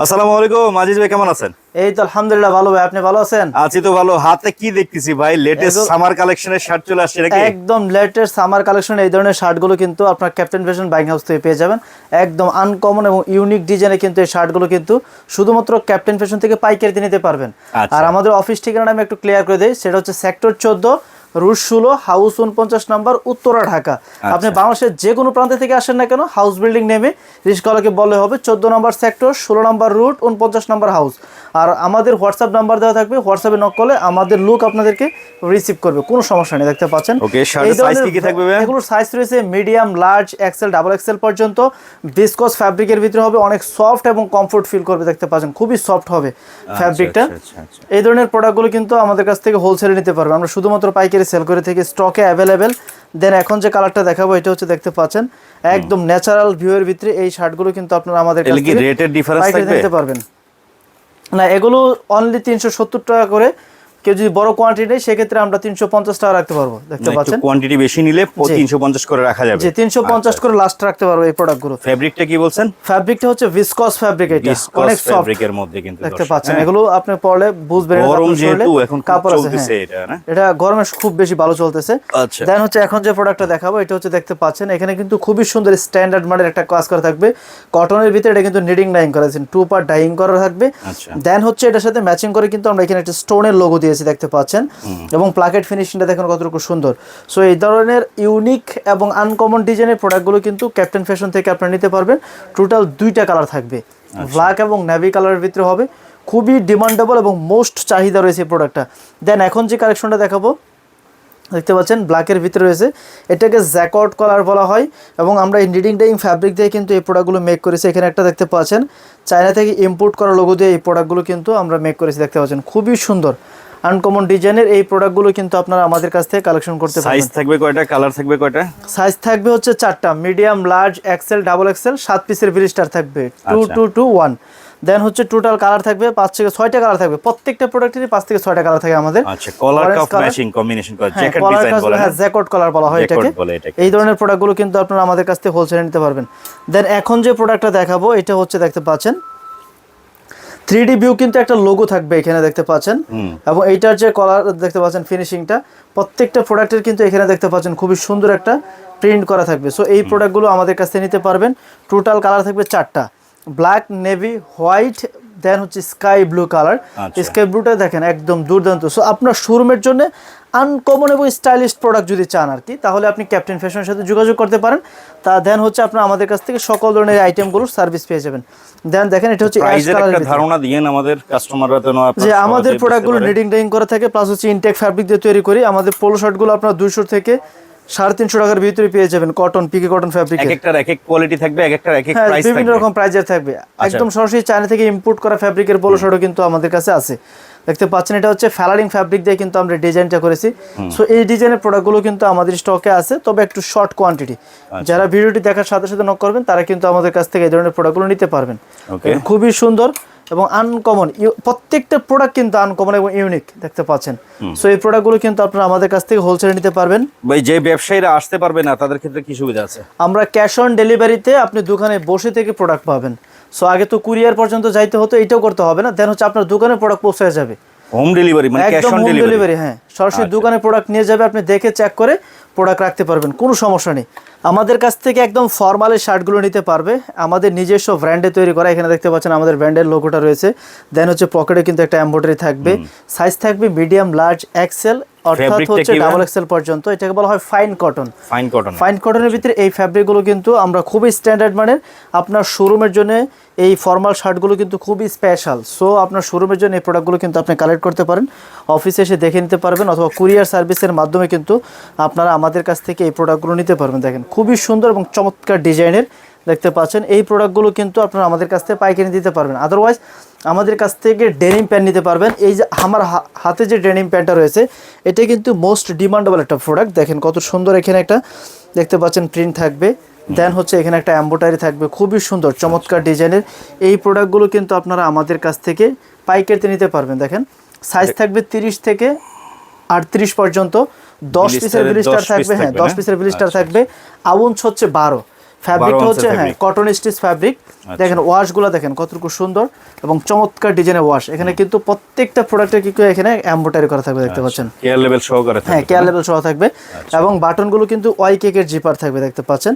আসসালামু আলাইকুম আজিজ ভাই কেমন আছেন? এই তো আলহামদুলিল্লাহ ভালো ভাই আপনি ভালো আছেন? আছি তো ভালো। হাতে কি দেখতেছি ভাই? লেটেস্ট সামার কালেকশনের শার্ট চলে আসছে নাকি? একদম লেটেস্ট সামার কালেকশন এই ধরনের শার্টগুলো কিন্তু আপনার ক্যাপ্টেন ফ্যাশন বাইং হাউস থেকে পেয়ে যাবেন। একদম আনকমন এবং ইউনিক ডিজাইনে কিন্তু এই শার্টগুলো কিন্তু শুধুমাত্র ক্যাপ্টেন ফ্যাশন থেকে পাইকারিতে নিতে পারবেন। আচ্ছা। আর আমাদের অফিস ঠিকানা আমি একটু ক্লিয়ার করে দিই সেটা হচ্ছে সেক্টর চোদ্দ রুট ষোলো হাউস উনপঞ্চাশ নাম্বার উত্তরা ঢাকা। আপনি বাংলাদেশের যে কোনো প্রান্ত থেকে আসেন না কেন হাউস বিল্ডিং নেমে রিস্কলাকে বলে হবে চোদ্দ নম্বর সেক্টর ষোলো নম্বর রুট উনপঞ্চাশ নম্বর হাউস। আর আমাদের হোয়াটসঅ্যাপ নাম্বার দেওয়া থাকবে হোয়াটসঅ্যাপে নক করলে আমাদের লোক আপনাদেরকে রিসিভ করবে কোনো সমস্যা নেই দেখতে পাচ্ছেন? এগুলোর সাইজ রয়েছে medium large XL double XL পর্যন্ত। বিসকস ফ্যাব্রিকের ভিতরে হবে অনেক সফট এবং কমফোর্ট ফিল করবে দেখতে পাচ্ছেন খুবই সফট হবে ফ্যাব্রিকটা আচ্ছা, আচ্ছা, আচ্ছা। এই ধরনের প্রোডাক্টগুলো কিন্তু আমাদের কাছ থেকে হোলসেলে নিতে পারবে। আমরা শুধুমাত্র পাইকারি সেল করে থেকে স্টকে অ্যাভেলেবেল দেন এখন যে কালারটা দেখাবো এটা হচ্ছে দেখতে পাচ্ছেন একদম ন্যাচারাল ভিউ এর ভিতরে এই শার্টগুলো কিন্তু আপনারা আমাদের কাছ রেটের ডিফারেন্স পাইকারি থাকবে? পারবেন। না এগুলো অনলি তিনশো সত্তর টাকা করে কেউ যদি বড় কোয়ান্টিটি নেয় সেক্ষেত্রে আমরা তিনশো পঞ্চাশ টাকা রাখতে পারব দেখতে পাচ্ছেন? কোয়ান্টিটি বেশি নিলে তিনশো পঞ্চাশ করে রাখা যাবে। তিনশো পঞ্চাশ করে লাস্ট রাখতে পারব এই প্রোডাক্টগুলো ফেব্রিকটা কি বলছেন? ফ্যাব্রিকটা হচ্ছে ভিসকস ফ্যাব্রিক এটা। অনেক মধ্যে কিন্তু দেখতে পাচ্ছেন। হ্যাঁ। এগুলো আপনি পরলে বুঝবেন গরম যেহেতু এখন কাপড় আছে হ্যাঁ। এটা না? এটা গরমে খুব বেশি ভালো চলতেছে। আচ্ছা। দেন হচ্ছে এখন যে প্রোডাক্টটা দেখাবো এটা হচ্ছে দেখতে পাচ্ছেন এখানে কিন্তু খুবই সুন্দর স্ট্যান্ডার্ড মানের একটা কাজ করা থাকবে। কটনের ভিতরে এটা কিন্তু নিডিং ডাইং করা আছে টু পার্ট ডাইং করা থাকবে। আচ্ছা। দেন হচ্ছে এটার সাথে ম্যাচিং করে কিন্তু আমরা এখানে একটা স্টোনের লোগো দিয়েছি দেখতে পাচ্ছেন। এবং প্লাকেট ফিনিশিংটা দেখেন কতটুকু সুন্দর। সো এই ধরনের ইউনিক এবং আনকমন ডিজাইনের প্রোডাক্টগুলো কিন্তু ক্যাপ্টেন ফ্যাশন থেকে আপনারা নিতে পারবেন। টোটাল দুইটা কালার থাকবে। ব্ল্যাক এবং নেভি কালারের ভিতরে হবে। খুবই ডিমান্ডেবল এবং মোস্ট চাহিদা রয়েছে এই প্রোডাক্টটা দেন এখন যে কালেকশনটা দেখাবো দেখতে পাচ্ছেন ব্ল্যাকের ভিতরে রয়েছে। এটাকে জ্যাকট কলার বলা হয় এবং আমরা এই নিডিং ডাইং ফ্যাব্রিক দিয়ে কিন্তু এই প্রোডাক্টগুলো মেক করেছি। এখানে একটা দেখতে পাচ্ছেন চায়না থেকে ইম্পোর্ট করা লোগো দিয়ে এই প্রোডাক্টগুলো কিন্তু আমরা মেক করেছি। দেখতে পাচ্ছেন খুবই সুন্দর। আনকমন ডিজাইনের এই প্রোডাক্টগুলো কিন্তু আপনারা আমাদের কাছ থেকে কালেকশন করতে সাইজ থাকবে কয়টা? কালার থাকবে কয়টা? সাইজ থাকবে হচ্ছে চারটা। Medium large XL double XL সাত পিসের ব্লিস্টার থাকবে। Two. Two two one then হচ্ছে টোটাল কালার থাকবে পাঁচ থেকে ছয়টা কালার থাকবে। প্রত্যেকটা প্রোডাক্টেরই পাঁচ থেকে ছয়টা কালার থাকে আমাদের। আচ্ছা কলার কাপ ম্যাচিং কম্বিনেশন করে জ্যাকেট ডিজাইন বলে হ্যাঁ, জ্যাকট কলার বলা হয় এটাকে। এই ধরনের প্রোডাক্টগুলো কিন্তু আপনারা আমাদের কাছ থেকে হোলসেলে নিতে পারবেন। দেন এখন যে প্রোডাক্টটা দেখাবো এটা হচ্ছে দেখতে পাচ্ছেন। থ্রি ডি ভিউ কিন্তু একটা লোগো থাকবে এখানে দেখতে পাচ্ছেন। এবং এইটার যে কলার দেখতে পাচ্ছেন ফিনিশিংটা প্রত্যেকটা প্রোডাক্টের কিন্তু এখানে দেখতে পাচ্ছেন খুবই সুন্দর একটা প্রিন্ট করা থাকবে। সো এই প্রোডাক্টগুলো আমাদের কাছে থেকে নিতে পারবেন। টোটাল কালার থাকবে চারটা। ব্ল্যাক নেভি হোয়াইট দেন হচ্ছে স্কাই ব্লু কালার। আচ্ছা। স্কাই ব্লুটা দেখেন একদম দুর্দান্ত। সো আপনার শোরুমের জন্য আনকমন এবং স্টাইলিশ প্রোডাক্ট যদি চান আর কি তাহলে আপনি ক্যাপ্টেন ফ্যাশনের সাথে যোগাযোগ করতে পারেন। তা দেন হচ্ছে আপনার আমাদের কাছ থেকে সকল ধরনের আইটেমগুলোর সার্ভিস পেয়ে যাবেন। দেন দেখেন এটা হচ্ছে ধারণা দিয়েন আমাদের কাস্টমাররা তো যে আমাদের প্রোডাক্টগুলো নিডিং ডাইং করা থাকে প্লাস হচ্ছে ইনটেক ফ্যাব্রিক দিয়ে তৈরি করি। আমাদের পোলো শার্টগুলো আপনার দুইশো থেকে সাড়ে তিনশো টাকার ভিতরে পেয়ে যাবেন কটন পিকে কটন ফ্যাব্রিক এক একটার এক এক কোয়ালিটি থাকবে এক একটার এক এক প্রাইস বিভিন্ন রকম প্রাইজের থাকবে। একদম সরাসরি চায়না থেকে ইম্পোর্ট করা ফ্যাব্রিকের পোলো শার্টও কিন্তু আমাদের কাছে আছে। দেখতে পাচ্ছেন এটা হচ্ছে ফ্যালারিং ফ্যাব্রিক দিয়ে কিন্তু আমরা ডিজাইনটা করেছি। সো এই ডিজাইনের প্রোডাক্টগুলো কিন্তু আমাদের স্টকে আছে তবে একটু শর্ট কোয়ান্টিটি আচ্ছা। যারা ভিডিওটি দেখার সাথে সাথে নক করবেন তারা কিন্তু আমাদের কাছ থেকে এই ধরনের প্রোডাক্টগুলো নিতে পারবেন। খুবই সুন্দর। এবং আনকমন প্রত্যেকটা প্রোডাক্ট কিন্তু আনকমন এবং ইউনিক দেখতে পাচ্ছেন। সো এই প্রোডাক্টগুলো কিন্তু আপনারা আমাদের কাছ থেকে হোলসেলে নিতে পারবেন। ভাই যে ব্যবসায়ীরা আসতে পারবে না তাদের ক্ষেত্রে কি সুবিধা আছে? আমরা ক্যাশ অন ডেলিভারিতে আপনি দোকানে বসে থেকে প্রোডাক্ট পাবেন। সো আগে তো কুরিয়ার পর্যন্ত যাইতে হতো এটাও করতে হবে না। দেন হচ্ছে আপনার দোকানে প্রোডাক্ট পৌঁছে যাবে। হোম ডেলিভারি মানে ক্যাশ অন ডেলিভারি ডেলিভারি হ্যাঁ। সরাসরি আচ্ছা। দোকানে প্রোডাক্ট নিয়ে যাবে আপনি দেখে চেক করে প্রোডাক্ট রাখতে পারবেন কোনো সমস্যা নেই। আমাদের কাছ থেকে একদম ফর্মালের শার্টগুলো নিতে পারবে। আমাদের নিজস্ব ব্র্যান্ডে তৈরি করা এখানে দেখতে পাচ্ছেন আমাদের ব্র্যান্ডের লোগোটা রয়েছে। দেন হচ্ছে পকেটে কিন্তু একটা এম্ব্রয়ডারি থাকবে। সাইজ থাকবে মিডিয়াম লার্জ এক্সেল অর্থাৎ হচ্ছে ডাবল এক্সেল পর্যন্ত। এটাকে বলা হয় fine cotton fine cotton fine কটনের ভিতরে এই ফ্যাব্রিকগুলো কিন্তু আমরা খুবই স্ট্যান্ডার্ড মানের। আপনার শোরুমের জন্য এই ফর্মাল শার্টগুলো কিন্তু খুবই স্পেশাল সো আপনার শোরুমের জন্য এই প্রোডাক্টগুলো কিন্তু আপনি কালেক্ট করতে পারেন। অফিসে এসে দেখে নিতে পারবেন। অথবা কুরিয়ার সার্ভিসের মাধ্যমে কিন্তু আপনারা আমাদের কাছ থেকে এই প্রোডাক্টগুলো নিতে পারবেন। দেখেন খুবই সুন্দর এবং চমৎকার ডিজাইনের দেখতে পাচ্ছেন। এই প্রোডাক্টগুলো কিন্তু আপনারা আমাদের কাছ থেকে পাইকারি দিতে পারবেন। আদারওয়াইজ আমাদের কাছ থেকে ডেনিম প্যান্ট নিতে পারবেন। এই যে আমার হাতে যে ডেনিম প্যান্টটা রয়েছে এটা কিন্তু মোস্ট ডিমান্ডেবল একটা প্রোডাক্ট দেখেন কত সুন্দর এখানে একটা দেখতে পাচ্ছেন প্রিন্ট থাকবে। দেন হচ্ছে এখানে একটা এম্বোটারি থাকবে। খুবই সুন্দর চমৎকার ডিজাইনের। এই প্রোডাক্টগুলো কিন্তু আপনারা আমাদের কাছ থেকে পাইকারিতে নিতে পারবেন। দেখেন সাইজ থাকবে তিরিশ থেকে আটত্রিশ পর্যন্ত দশ পিসের ব্লিস্টার থাকবে হ্যাঁ দশ পিসের ব্লিস্টার আচ্ছা, থাকবে। আউন্স হচ্ছে বারো। ফ্যাব্রিকটা হচ্ছে হ্যাঁ আচ্ছা। কটন স্টিচ ফ্যাব্রিক দেখেন ওয়াশগুলো দেখেন কতটুকু সুন্দর এবং চমৎকার ডিজাইনের ওয়াশ এখানে কিন্তু প্রত্যেকটা প্রোডাক্টের কি করে এখানে এম্বোটারি করা থাকবে দেখতে পাচ্ছেন। কেয়ার লেভেল সহকারে হ্যাঁ থাকবে, কেয়ার লেভেল সহ থাকবে। এবং বাটনগুলো কিন্তু ওয়াই কেকের জিপার থাকবে দেখতে পাচ্ছেন।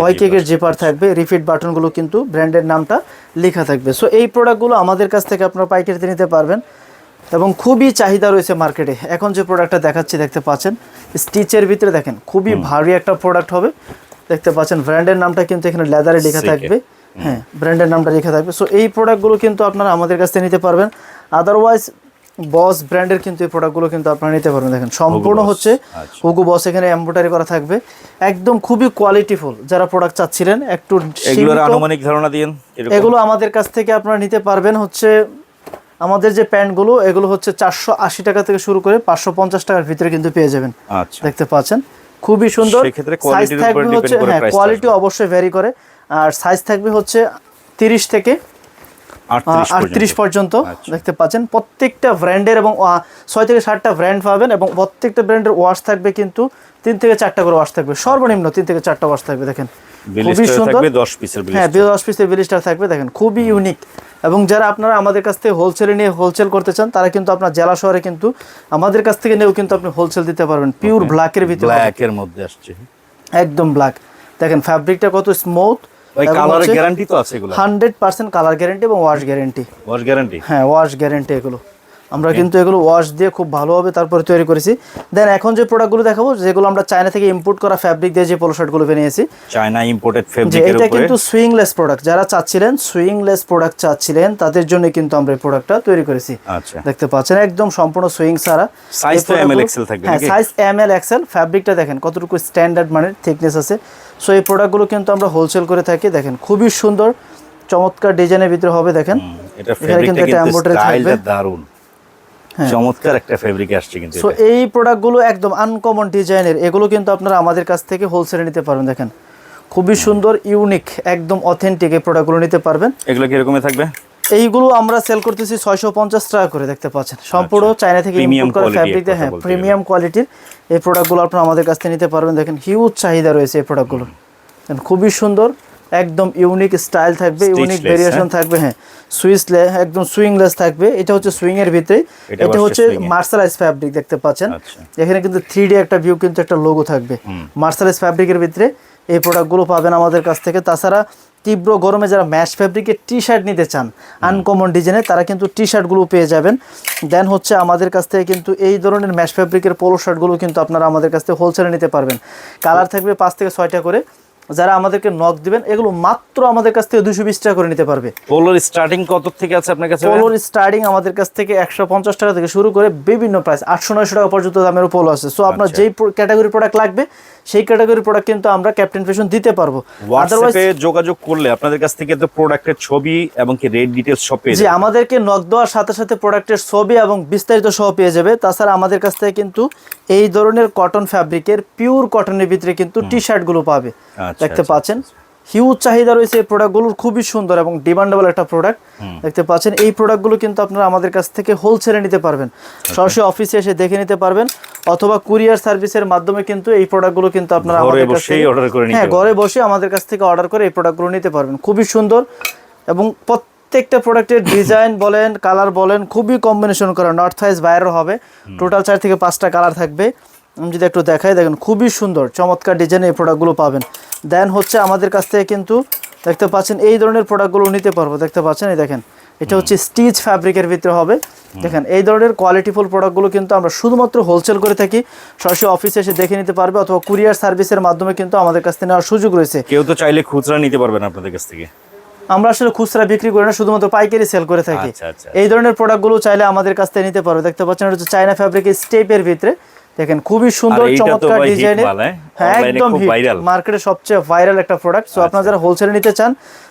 ওয়াই কেকের জিপার থাকবে। রিফিট বাটনগুলো কিন্তু ব্র্যান্ডের নামটা লেখা থাকবে। সো এই প্রোডাক্টগুলো আমাদের কাছ থেকে আপনারা পাইকারিতে নিতে পারবেন। এবং খুবই চাহিদা রয়েছে মার্কেটে এখন যে প্রোডাক্টটা দেখাচ্ছি দেখতে পাচ্ছেন স্টিচের ভিতরে দেখেন খুবই ভারী একটা প্রোডাক্ট হবে। দেখতে পাচ্ছেন ব্র্যান্ডের নামটা কিন্তু এখানে লেদারে লেখা থাকবে। হ্যাঁ ব্র্যান্ডের নামটা লেখা থাকবে। সো এই প্রোডাক্টগুলো কিন্তু আপনারা আমাদের কাছ থেকে নিতে পারবেন। আদারওয়াইজ বস ব্র্যান্ডের কিন্তু এই প্রোডাক্টগুলো কিন্তু আপনারা নিতে পারবেন। দেখেন সম্পূর্ণ হচ্ছে আচ্ছা। হুগু বস এখানে এম্বোটারি করা থাকবে। একদম খুবই কোয়ালিটিফুল যারা প্রোডাক্ট চাচ্ছিলেন একটু এগুলোর আনুমানিক ধারণা দিন এগুলো আমাদের কাছ থেকে আপনারা নিতে পারবেন হচ্ছে আমাদের যে প্যান্টগুলো এগুলো হচ্ছে চারশো আশি টাকা থেকে শুরু করে পাঁচশো পঞ্চাশ টাকার ভিতরে কিন্তু পেয়ে যাবেন। আচ্ছা। দেখতে পাচ্ছেন? খুবই সুন্দর। সাইজ থাকবে হচ্ছে হ্যাঁ কোয়ালিটি অবশ্যই ভ্যারি করে। আর সাইজ থাকবে হচ্ছে তিরিশ থেকে আটত্রিশ পর্যন্ত। আচ্ছা। দেখতে পাচ্ছেন প্রত্যেকটা ব্র্যান্ডের এবং ছয় থেকে সাতটা ব্র্যান্ড পাবেন এবং প্রত্যেকটা ব্র্যান্ডের ওয়াশ থাকবে কিন্তু তিন থেকে চারটা করে ওয়াশ থাকবে। সর্বনিম্ন তিন থেকে চারটা ওয়াশ থাকবে দেখেন। খুবই সুন্দর। থাকবে 10 পিসের হ্যাঁ দশ পিসের বিলিস্টার থাকবে দেখেন। খুবই ইউনিক এবং যারা আপনারা আমাদের কাছ থেকে হোলসেলে নিয়ে হোলসেল করতে চান তারা কিন্তু আপনার জেলা শহরে কিন্তু আমাদের কাছ থেকে নিয়েও কিন্তু আপনি হোলসেল দিতে পারবেন। পিওর ব্ল্যাকের ভিতরে ব্ল্যাকের মধ্যে আসছে। একদম ব্ল্যাক দেখেন ফ্যাব্রিকটা কত স্মুথ ভাই কালারের গ্যারান্টি তো আছে এগুলো। হান্ড্রেড পার্সেন্ট কালার গ্যারান্টি এবং ওয়াশ গ্যারান্টি ওয়াশ গ্যারান্টি হ্যাঁ ওয়াশ গ্যারান্টি এগুলো। আমরা কিন্তু এগুলো ওয়াশ দিয়ে খুব ভালোভাবে তারপরে তৈরি করেছি। দেন এখন যে প্রোডাক্টগুলো দেখাবো যেগুলো আমরা চায়না থেকে ইম্পোর্ট করা ফ্যাব্রিক দিয়ে যে পোলো শার্টগুলো বানিয়েছি। চায়না ইম্পোর্টেড যে ফেব্রিকের এটা কিন্তু সুইংলেস প্রোডাক্ট যারা চাচ্ছিলেন সুইংলেস প্রোডাক্ট চাচ্ছিলেন তাদের জন্য কিন্তু আমরা এই প্রোডাক্টটা তৈরি করেছি। আচ্ছা। দেখতে পাচ্ছেন একদম সম্পূর্ণ সুইং সারা সাইজ তো গুলো- XL থাকবে হ্যাঁ সাইজ এম এল এক্সেল ফ্যাব্রিকটা দেখেন কতটুকু স্ট্যান্ডার্ড মানের থিকনেস আছে। সো এই প্রোডাক্টগুলো কিন্তু আমরা হোলসেল করে থাকি। দেখেন খুবই সুন্দর চমৎকার ডিজাইনের ভিতরে হবে দেখেন। এটা কিন্তু কিন্তু স্টাইলটা থাকবে। দারুণ। চমৎকার একটা ফেব্রিক আসছে কিন্তু সো এই প্রোডাক্টগুলো একদম আনকমন ডিজাইনের এগুলো কিন্তু আপনারা আমাদের কাছ থেকে হোলসেলে নিতে পারবেন দেখেন। খুবই সুন্দর ইউনিক একদম অথেন্টিক এই প্রোডাক্টগুলো নিতে পারবেন। এগুলো কি এরকমই থাকবে? এইগুলো আমরা সেল করতেছি ছয়শো পঞ্চাশ টাকা করে দেখতে পাচ্ছেন। সম্পূর্ণ চায়না থেকে ইম্পোর্ট করা ফ্যাব্রিক হ্যাঁ প্রিমিয়াম কোয়ালিটির এই প্রোডাক্টগুলো আপনারা আমাদের কাছ থেকে নিতে পারবেন দেখেন হিউজ চাহিদা রয়েছে এই প্রোডাক্টগুলো খুবই সুন্দর। একদম ইউনিক স্টাইল থাকবে ইউনিক ভেরিয়েশন থাকবে হ্যাঁ। সুইসলে একদম সুইংলেস থাকবে এটা হচ্ছে সুইং এর ভিতরে। এটা হচ্ছে মার্শালাইজ ফ্যাব্রিক দেখতে পাচ্ছেন। আচ্ছা। এখানে কিন্তু থ্রি ডি একটা ভিউ কিন্তু একটা লোগো থাকবে। মার্শালাইজ ফ্যাব্রিকের ভিতরে এই প্রোডাক্টগুলো পাবেন আমাদের কাছ থেকে। তাছাড়া তীব্র গরমে যারা ম্যাশ ফ্যাব্রিকের টি শার্ট নিতে চান আনকমন ডিজাইনে তারা কিন্তু টি শার্টগুলো পেয়ে যাবেন। দেন হচ্ছে আমাদের কাছ থেকে কিন্তু এই ধরনের ম্যাশ ফ্যাব্রিকের পোলো শার্টগুলো কিন্তু আপনারা আমাদের কাছ থেকে হোলসেলে নিতে পারবেন। কালার থাকবে পাঁচ থেকে ছয়টা করে। যারা আমাদেরকে নক দিবেন এগুলো মাত্র আমাদের কাছ থেকে দুশো বিশ টাকা করে নিতে পারবে। পোলোর স্টার্টিং কত থেকে আছে আপনার কাছে পোলোর স্টার্টিং আমাদের কাছ থেকে একশো পঞ্চাশ টাকা থেকে শুরু করে বিভিন্ন প্রাইস আটশো নয়শো টাকা পর্যন্ত দামের পোলো আছে। সো আপনার আচ্ছা। যেই ক্যাটাগরি প্রোডাক্ট লাগবে সেই ক্যাটাগরি প্রোডাক্ট কিন্তু আমরা ক্যাপ্টেন ফ্যাশন দিতে পারব। আদারওয়াইজ হোয়াটসঅ্যাপে যোগাযোগ করলে আপনাদের কাছ থেকে তো প্রোডাক্টের ছবি এবং কি রেট ডিটেলস সব পেয়ে জি আমাদেরকে নক দেওয়ার সাথে সাথে প্রোডাক্টের ছবি এবং বিস্তারিত সহ পেয়ে যাবে। তাছাড়া আমাদের কাছ থেকে কিন্তু এই ধরনের কটন ফ্যাব্রিকের পিওর কটনের ভিতরে কিন্তু টি শার্টগুলো পাবে। আচ্ছা, দেখতে আচ্ছা, পাচ্ছেন। হিউজ চাহিদা রয়েছে এই প্রোডাক্টগুলোর খুবই সুন্দর এবং ডিমান্ডেবল একটা প্রোডাক্ট দেখতে পাচ্ছেন এই প্রোডাক্টগুলো কিন্তু আপনারা আমাদের কাছ থেকে হোলসেলে নিতে পারবেন। আচ্ছা। সরাসরি অফিসে এসে দেখে নিতে পারবেন অথবা কুরিয়ার সার্ভিসের মাধ্যমে কিন্তু এই প্রোডাক্টগুলো কিন্তু আপনারা আমাদের কাছ বসেই করে হ্যাঁ ঘরে বসে আমাদের কাছ থেকে অর্ডার করে এই প্রোডাক্টগুলো নিতে পারবেন। খুবই সুন্দর এবং প্রত্যেকটা প্রোডাক্টের ডিজাইন বলেন কালার বলেন খুবই কম্বিনেশন করা নর্থ সাইজ বাইরেও হবে। টোটাল চার থেকে পাঁচটা কালার থাকবে। আমি যদি একটু দেখাই দেখেন খুবই সুন্দর চমৎকার ডিজাইনে এই প্রোডাক্টগুলো পাবেন। দেন হচ্ছে আমাদের কাছ থেকে কিন্তু দেখতে পাচ্ছেন এই ধরনের প্রোডাক্টগুলো নিতে পারব। দেখতে পাচ্ছেন? এই দেখেন। এটা হচ্ছে স্টিচ ফ্যাব্রিকের ভিতরে হবে। দেখেন এই ধরনের কোয়ালিটিফুল প্রোডাক্টগুলো কিন্তু আমরা শুধুমাত্র হোলসেল করে থাকি। সরাসরি অফিসে এসে দেখে নিতে পারবে অথবা কুরিয়ার সার্ভিসের মাধ্যমে কিন্তু আমাদের কাছ থেকে নেওয়ার সুযোগ রয়েছে। কেউ তো চাইলে খুচরা নিতে পারবেন আপনাদের কাছ থেকে। আমরা আসলে খুচরা বিক্রি করি না শুধুমাত্র পাইকারি সেল করে থাকি। আচ্ছা, আচ্ছা। এই ধরনের প্রোডাক্টগুলো চাইলে আমাদের কাছ থেকে নিতে পারবে। দেখতে পাচ্ছেন এটা হচ্ছে চায়না ফ্যাব্রিকের স্টেপের ভিতরে। দেখেন খুবই সুন্দর চমৎকার ডিজাইনের হ্যাঁ? হ্যাঁ একদম আচ্ছা। মার্কেটে সবচেয়ে ভাইরাল একটা প্রোডাক্ট সো আপনারা যারা হোলসেলে নিতে চান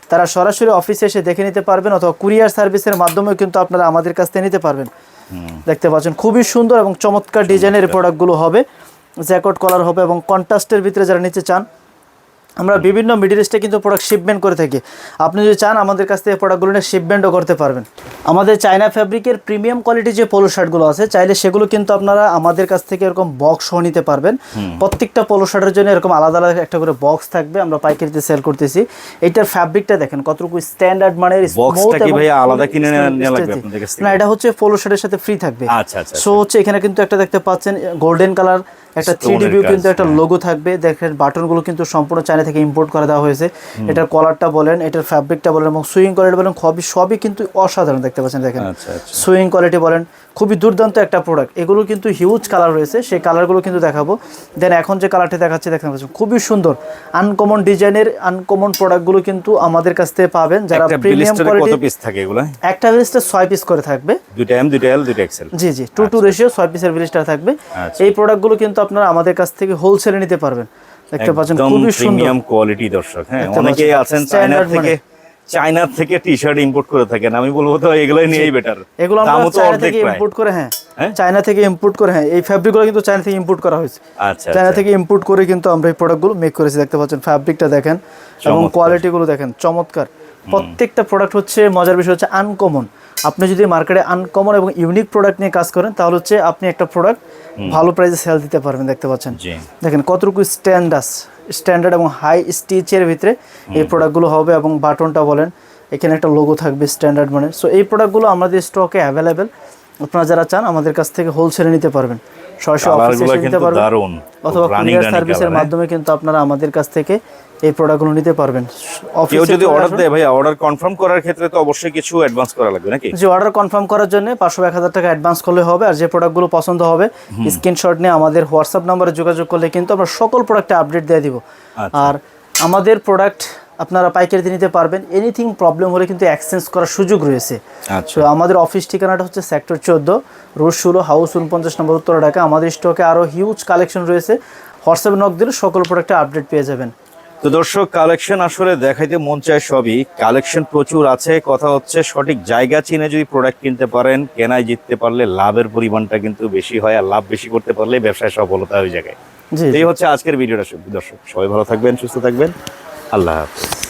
তারা সরাসরি অফিসে এসে দেখে নিতে পারবেন অথবা কুরিয়ার সার্ভিসের মাধ্যমে কিন্তু আপনারা আমাদের কাছ থেকে নিতে পারবেন। দেখতে পাচ্ছেন খুবই সুন্দর এবং চমৎকার ডিজাইনের প্রোডাক্টগুলো হবে। জ্যাকট কলার হবে এবং কন্ট্রাস্টের ভিতরে যারা নিতে চান আমরা বিভিন্ন মিডিল ইস্টে কিন্তু প্রোডাক্ট শিপমেন্ট করে থাকি। আপনি যদি চান আমাদের কাছ থেকে প্রোডাক্টগুলো নিয়ে শিপমেন্টও করতে পারবেন। আমাদের চায়না ফ্যাব্রিকের প্রিমিয়াম কোয়ালিটির যে পোলো শার্টগুলো আছে চাইলে সেগুলো কিন্তু আপনারা আমাদের কাছ থেকে এরকম বক্স সহ নিতে পারবেন। প্রত্যেকটা পোলো শার্টের জন্য এরকম আলাদা আলাদা একটা করে বক্স থাকবে। আমরা পাইকারিতে সেল করতেছি। এইটার ফ্যাব্রিকটা দেখেন কতটুকু স্ট্যান্ডার্ড মানের আলাদা কিনে? না এটা হচ্ছে পোলো শার্টের সাথে ফ্রি থাকবে। আচ্ছা আচ্ছা সো হচ্ছে এখানে কিন্তু একটা দেখতে পাচ্ছেন গোল্ডেন কালার একটা থ্রি Stone এর ভিউ কিন্তু একটা হ্যাঁ। লোগো থাকবে। দেখেন বাটনগুলো কিন্তু সম্পূর্ণ চায়না থেকে ইম্পোর্ট করে দেওয়া হয়েছে। এটার কলারটা বলেন এটার ফ্যাব্রিকটা বলেন এবং সুইং কোয়ালিটি বলেন সবই সবই কিন্তু অসাধারণ দেখতে পাচ্ছেন দেখেন। আচ্ছা আচ্ছা। সুইং কোয়ালিটি বলেন খুবই দুর্দান্ত একটা প্রোডাক্ট এগুলো কিন্তু হিউজ কালার রয়েছে সেই কালারগুলো কিন্তু দেখাবো। দেন এখন যে কালারটি দেখাচ্ছি দেখতে পাচ্ছেন খুবই সুন্দর। আনকমন ডিজাইনের আনকমন প্রোডাক্টগুলো কিন্তু আমাদের কাছ থেকে পাবেন যারা একটা প্রিমিয়াম ব্লিস্টারে কত কোয়ালিটি পিস থাকে এগুলো? একটা লিস্টে ছয় পিস করে থাকবে। দুইটা এম দুইটা এল দুইটা এক্সেল জি জি টু টু রেশিও ছয় পিসের বিলিস্টার থাকবে। আচ্ছা। এই প্রোডাক্টগুলো কিন্তু আপনারা আমাদের কাছ থেকে হোলসেলে নিতে পারবেন। দেখতে পাচ্ছেন খুবই প্রিমিয়াম কোয়ালিটি দর্শক হ্যাঁ অনেকেই আছেন চায়না থেকে চায়না থেকে টি শার্ট ইম্পোর্ট করে থাকেন আমি বলব তো এগুলোই নিয়েই বেটার এগুলো আমরা চায়না থেকে ইম্পোর্ট করে হ্যাঁ। হ্যাঁ? চায়না থেকে ইম্পোর্ট করে হ্যাঁ এই ফ্যাব্রিকগুলো কিন্তু চায়না থেকে ইম্পোর্ট করা হয়েছে। আচ্ছা চায়না আচ্ছা। থেকে ইম্পোর্ট করে কিন্তু আমরা এই প্রোডাক্টগুলো মেক করেছি দেখতে পাচ্ছেন ফ্যাব্রিকটা দেখেন। এবং। কোয়ালিটিগুলো দেখেন চমৎকার। প্রত্যেকটা প্রোডাক্ট হচ্ছে মজার বিষয় হচ্ছে আনকমন আপনি যদি মার্কেটে আনকমন এবং ইউনিক প্রোডাক্ট নিয়ে কাজ করেন তাহলে হচ্ছে আপনি একটা প্রোডাক্ট ভালো প্রাইসে সেল দিতে পারবেন দেখতে পাচ্ছেন? দেখেন কতটুকু স্ট্যান্ডার্স স্ট্যান্ডার্ড এবং হাই স্টিচের ভিতরে এই প্রোডাক্টগুলো হবে এবং বাটনটা বলেন এখানে একটা লোগো থাকবে স্ট্যান্ডার্ড মানে। সো এই প্রোডাক্টগুলো আমাদের স্টকে অ্যাভেলেবেল আপনারা যারা চান আমাদের কাছ থেকে হোলসেলে নিতে পারবেন। সরাসরি অফিসে নিতে পারবেন। অথবা কুরিয়ার সার্ভিসের মাধ্যমে কিন্তু আপনারা আমাদের কাছ থেকে এই প্রোডাক্টগুলো নিতে পারবেন। কেউ যদি অর্ডার দেয় ভাই অর্ডার কনফার্ম করার ক্ষেত্রে তো অবশ্যই কিছু অ্যাডভান্স করা লাগবে নাকি? যে অর্ডার কনফার্ম করার জন্য পাঁচশো এক হাজার টাকা অ্যাডভান্স করলে হবে আর যে প্রোডাক্টগুলো পছন্দ হবে স্ক্রিনশট নিয়ে আমাদের হোয়াটসঅ্যাপ নাম্বারে যোগাযোগ করলে কিন্তু আমরা সকল প্রোডাক্টে আপডেট দিয়ে দিব। আচ্ছা। আর আমাদের প্রোডাক্ট আপনারা পাইকারিতে নিতে পারবেন এনিথিং প্রবলেম হলে কিন্তু এক্সচেঞ্জ করার সুযোগ রয়েছে। আচ্ছা। তো আমাদের অফিস ঠিকানাটা হচ্ছে সেক্টর চোদ্দ রোড ষোলো হাউস উনপঞ্চাশ নম্বর উত্তর ঢাকা। আমাদের স্টকে আরও হিউজ কালেকশন রয়েছে। হোয়াটসঅ্যাপে নক দিলে সকল প্রোডাক্টে আপডেট পেয়ে যাবেন। তো দর্শক কালেকশন আসলে দেখাইতে মন চায় সবই। কালেকশন প্রচুর আছে কথা হচ্ছে সঠিক জায়গা চিনে যদি প্রোডাক্ট কিনতে পারেন কেনায় জিততে পারলে লাভের পরিমাণটা কিন্তু বেশি হয় আর লাভ বেশি করতে পারলে ব্যবসায় সফলতা হয়ে যায় এই হচ্ছে আজকের ভিডিওটা দর্শক। সবাই ভালো থাকবেন সুস্থ থাকবেন। আল্লাহ হাফেজ।